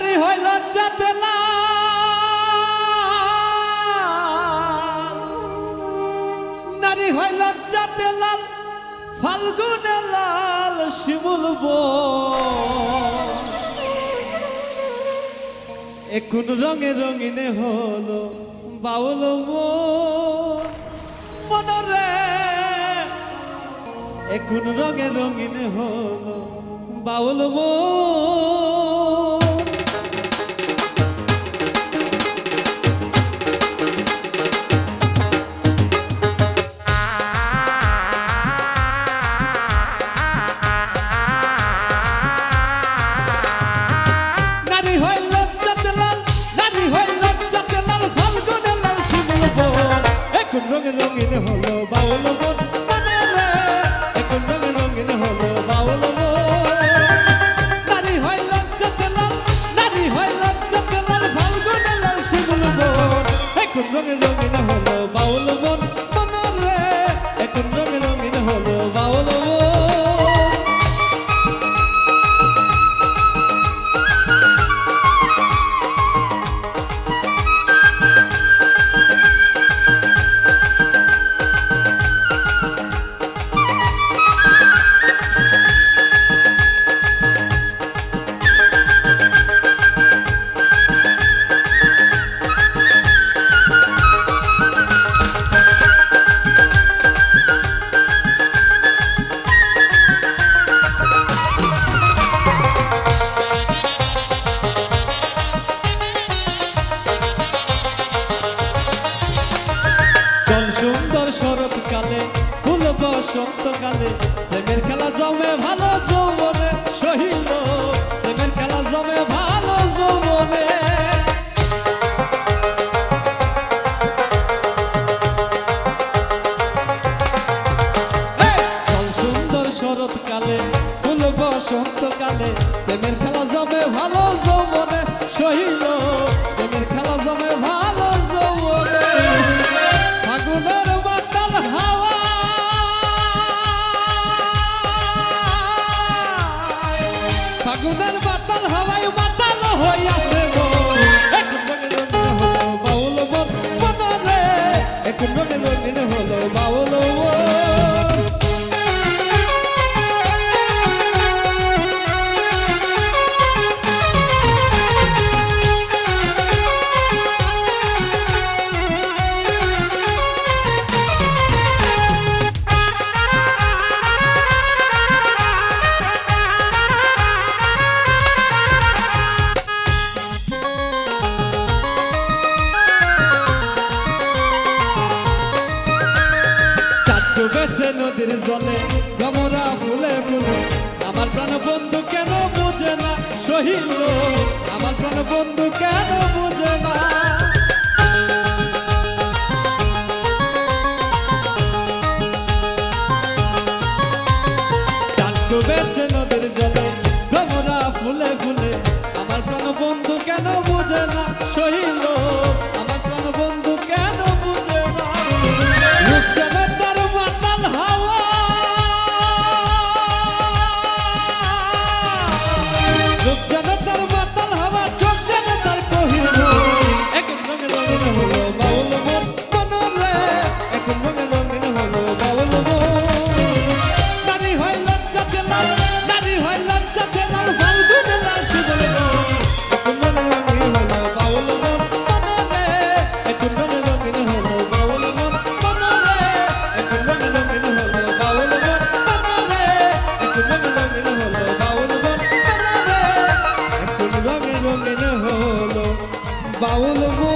নারী হইল চাতেলা নারী হইল চাতেলা ফাল্গুনে লাল শিমুল এখন রঙে রঙিনে হলো বাউল মনরে এখন রঙে রঙিনে হলো বাউল মন রঙিন হলো বাউল মনে। বসন্তকালে প্রেমের খেলা জমে ভালো প্রেমের খেলা জমে ভালো শরৎকালে, ফুল বসন্তকালে, প্রেমের খেলা জমে ভালো ফাগুনের বাতাল হাওয়ায় বাতাল হইয়াছে। এখন বাউল বন বনরে এখন জলে, গমরা ফুলে ফুলে। আমার প্রাণ বন্ধু কেন বুঝে না সহিল আমার প্রাণ বন্ধু কেন বুঝে না? ফুলে ফুলে। আমার বন্ধু কেন না সহিল রঙে রঙিন হলো বাউল মো